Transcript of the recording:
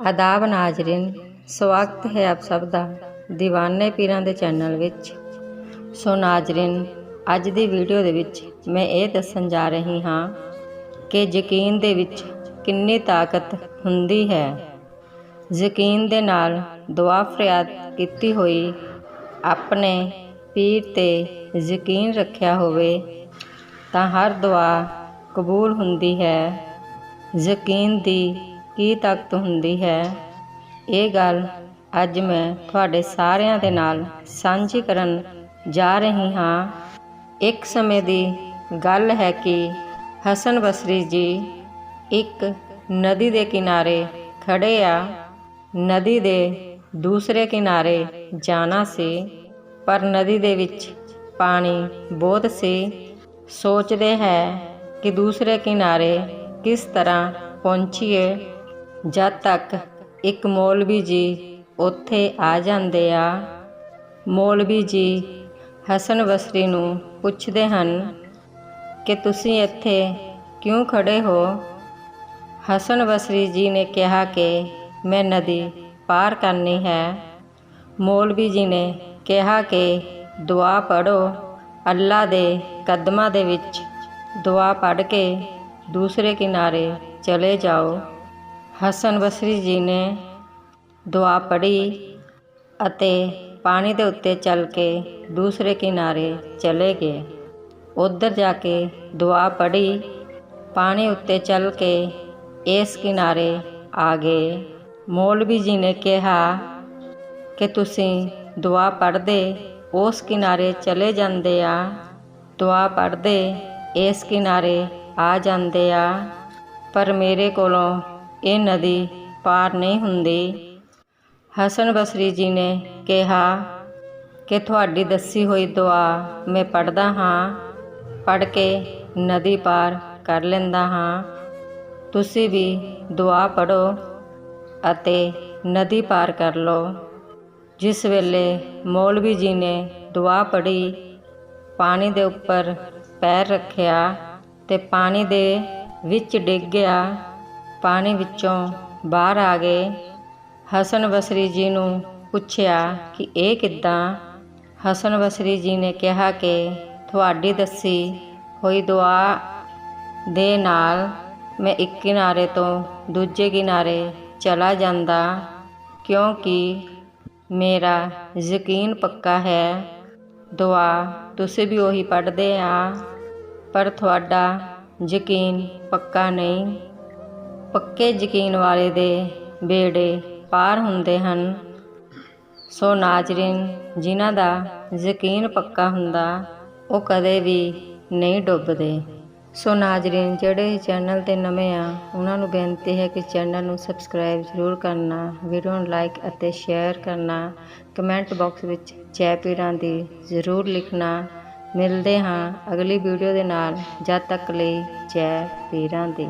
ਆਦਾਬ ਨਾਜ਼ਰੀਨ, ਸਵਾਗਤ ਹੈ ਆਪ ਸਭ ਦਾ دیਵਾਨੇ ਪੀਰਾਂ ਦੇ ਚੈਨਲ ਵਿੱਚ। ਸੋ ਨਾਜ਼ਰੀਨ, ਅੱਜ ਦੀ ਵੀਡੀਓ ਦੇ ਵਿੱਚ ਮੈਂ ਇਹ ਦੱਸਣ ਜਾ ਰਹੀ ਹਾਂ ਕਿ ਯਕੀਨ ਦੇ ਵਿੱਚ ਕਿੰਨੀ ਤਾਕਤ ਹੁੰਦੀ ਹੈ। ਯਕੀਨ ਦੇ ਨਾਲ ਦੁਆ ਫਰਿਆਦ ਕੀਤੀ ਹੋਈ ਆਪਣੇ ਪੀਰ ਤੇ ਯਕੀਨ ਰੱਖਿਆ ਹੋਵੇ ਤਾਂ ਹਰ ਦੁਆ ਕਬੂਲ ਹੁੰਦੀ ਹੈ। ਯਕੀਨ ਦੀ ਕੀ ਤਾਕਤ ਹੁੰਦੀ ਹੈ? ਇਹ ਗੱਲ ਅੱਜ ਮੈਂ ਤੁਹਾਡੇ ਸਾਰਿਆਂ ਦੇ ਨਾਲ ਸਾਂਝੀ ਕਰਨ ਜਾ ਰਹੀ ਹਾਂ। ਇੱਕ ਸਮੇਂ ਦੀ ਗੱਲ ਹੈ ਕਿ ਹਸਨ ਬਸਰੀ ਜੀ ਇੱਕ ਨਦੀ ਦੇ ਕਿਨਾਰੇ ਖੜੇ ਆ। ਨਦੀ ਦੇ ਦੂਸਰੇ ਕਿਨਾਰੇ ਜਾਣਾ ਸੀ, ਪਰ ਨਦੀ ਦੇ ਵਿੱਚ ਪਾਣੀ ਬਹੁਤ ਸੀ। ਸੋਚਦੇ ਹੈ ਕਿ ਦੂਸਰੇ ਕਿਨਾਰੇ ਕਿਸ ਤਰ੍ਹਾਂ ਪਹੁੰਚੀਏ। ਜਦ ਤੱਕ ਇੱਕ ਮੌਲਵੀ ਜੀ ਉੱਥੇ ਆ ਜਾਂਦੇ ਆ, ਮੌਲਵੀ ਜੀ ਹਸਨ ਬਸਰੀ ਨੂੰ ਪੁੱਛਦੇ ਹਨ ਕਿ ਤੁਸੀਂ ਇੱਥੇ ਕਿਉਂ ਖੜੇ ਹੋ? ਹਸਨ ਬਸਰੀ ਜੀ ਨੇ ਕਿਹਾ ਕਿ ਮੈਂ ਨਦੀ ਪਾਰ ਕਰਨੀ ਹੈ। ਮੌਲਵੀ ਜੀ ਨੇ ਕਿਹਾ ਕਿ ਦੁਆ ਪੜੋ ਅੱਲਾ ਦੇ ਕਦਮਾਂ ਦੇ ਵਿੱਚ ਦੁਆ ਪੜ ਕੇ ਦੂਸਰੇ ਕਿਨਾਰੇ ਚਲੇ ਜਾਓ। ਹਸਨ ਬਸਰੀ ਜੀ ਨੇ ਦੁਆ ਪੜ੍ਹੀ ਅਤੇ ਪਾਣੀ ਦੇ ਉੱਤੇ ਚੱਲ ਕੇ ਦੂਸਰੇ ਕਿਨਾਰੇ ਚਲੇ ਗਏ। ਉੱਧਰ ਜਾ ਕੇ ਦੁਆ ਪੜ੍ਹੀ, ਪਾਣੀ ਉੱਤੇ ਚੱਲ ਕੇ ਇਸ ਕਿਨਾਰੇ ਆ ਗਏ। ਮੌਲਵੀ ਜੀ ਨੇ ਕਿਹਾ ਕਿ ਤੁਸੀਂ ਦੁਆ ਪੜ੍ਹਦੇ, ਉਸ ਕਿਨਾਰੇ ਚਲੇ ਜਾਂਦੇ ਆ। ਦੁਆ ਪੜ੍ਹਦੇ, ਇਸ ਕਿਨਾਰੇ ਆ ਜਾਂਦੇ ਆ। ਪਰ ਮੇਰੇ ਕੋਲੋਂ ਇਹ ਨਦੀ ਪਾਰ ਨਹੀਂ ਹੁੰਦੀ। ਹਸਨ ਬਸਰੀ ਜੀ ਨੇ ਕਿਹਾ ਕਿ ਤੁਹਾਡੀ ਦੱਸੀ ਹੋਈ ਦੁਆ ਮੈਂ ਪੜ੍ਹਦਾ ਹਾਂ, ਪੜ੍ਹ ਕੇ ਨਦੀ ਪਾਰ ਕਰ ਲੈਂਦਾ ਹਾਂ। ਤੁਸੀਂ ਵੀ ਦੁਆ ਪੜੋ ਅਤੇ ਨਦੀ ਪਾਰ ਕਰ ਲਓ। ਜਿਸ ਵੇਲੇ ਮੌਲਵੀ ਜੀ ਨੇ ਦੁਆ ਪੜ੍ਹੀ, ਪਾਣੀ ਦੇ ਉੱਪਰ ਪੈਰ ਰੱਖਿਆ ਤੇ ਪਾਣੀ ਦੇ ਵਿੱਚ ਡਿੱਗ ਗਿਆ ਪਾਣੀ ਵਿੱਚੋਂ ਬਾਹਰ ਆ ਗਏ। ਹਸਨ ਬਸਰੀ ਜੀ ਨੂੰ ਪੁੱਛਿਆ ਕਿ ਇਹ ਕਿੱਦਾਂ? ਹਸਨ ਬਸਰੀ ਜੀ ਨੇ ਕਿਹਾ ਕਿ ਤੁਹਾਡੀ ਦੱਸੀ ਹੋਈ ਦੁਆ ਦੇ ਨਾਲ ਮੈਂ ਇੱਕ ਕਿਨਾਰੇ ਤੋਂ ਦੂਜੇ ਕਿਨਾਰੇ ਚਲਾ ਜਾਂਦਾ ਕਿਉਂਕਿ ਮੇਰਾ ਯਕੀਨ ਪੱਕਾ ਹੈ। ਦੁਆ, ਤੁਸੀਂ ਵੀ ਉਹੀ ਪੜ੍ਹਦੇ ਆ, ਪਰ ਤੁਹਾਡਾ ਯਕੀਨ ਪੱਕਾ ਨਹੀਂ। ਪੱਕੇ ਯਕੀਨ ਵਾਲੇ ਦੇ ਬੇੜੇ ਪਾਰ ਹੁੰਦੇ ਹਨ। ਸੋ ਨਾਜ਼ਰੀਨ, ਜਿਨ੍ਹਾਂ ਦਾ ਯਕੀਨ ਪੱਕਾ ਹੁੰਦਾ, ਉਹ ਕਦੇ ਵੀ ਨਹੀਂ ਡੁੱਬਦੇ। ਸੋ ਨਾਜ਼ਰੀਨ, ਜਿਹੜੇ ਚੈਨਲ ਤੇ ਨਵੇਂ ਆ, ਉਹਨਾਂ ਨੂੰ ਬੇਨਤੀ ਹੈ ਕਿ ਚੈਨਲ ਨੂੰ ਸਬਸਕ੍ਰਾਈਬ ਜ਼ਰੂਰ ਕਰਨਾ, ਵੀਡੀਓ ਨੂੰ ਲਾਈਕ ਅਤੇ ਸ਼ੇਅਰ ਕਰਨਾ, ਕਮੈਂਟ ਬਾਕਸ ਵਿੱਚ ਜੈ ਪੀਰਾਂ ਦੀ ਜ਼ਰੂਰ ਲਿਖਣਾ। ਮਿਲਦੇ ਹਾਂ ਅਗਲੀ ਵੀਡੀਓ ਦੇ ਨਾਲ। ਜਦ ਤੱਕ ਲਈ ਜੈ ਪੀਰਾਂ ਦੀ।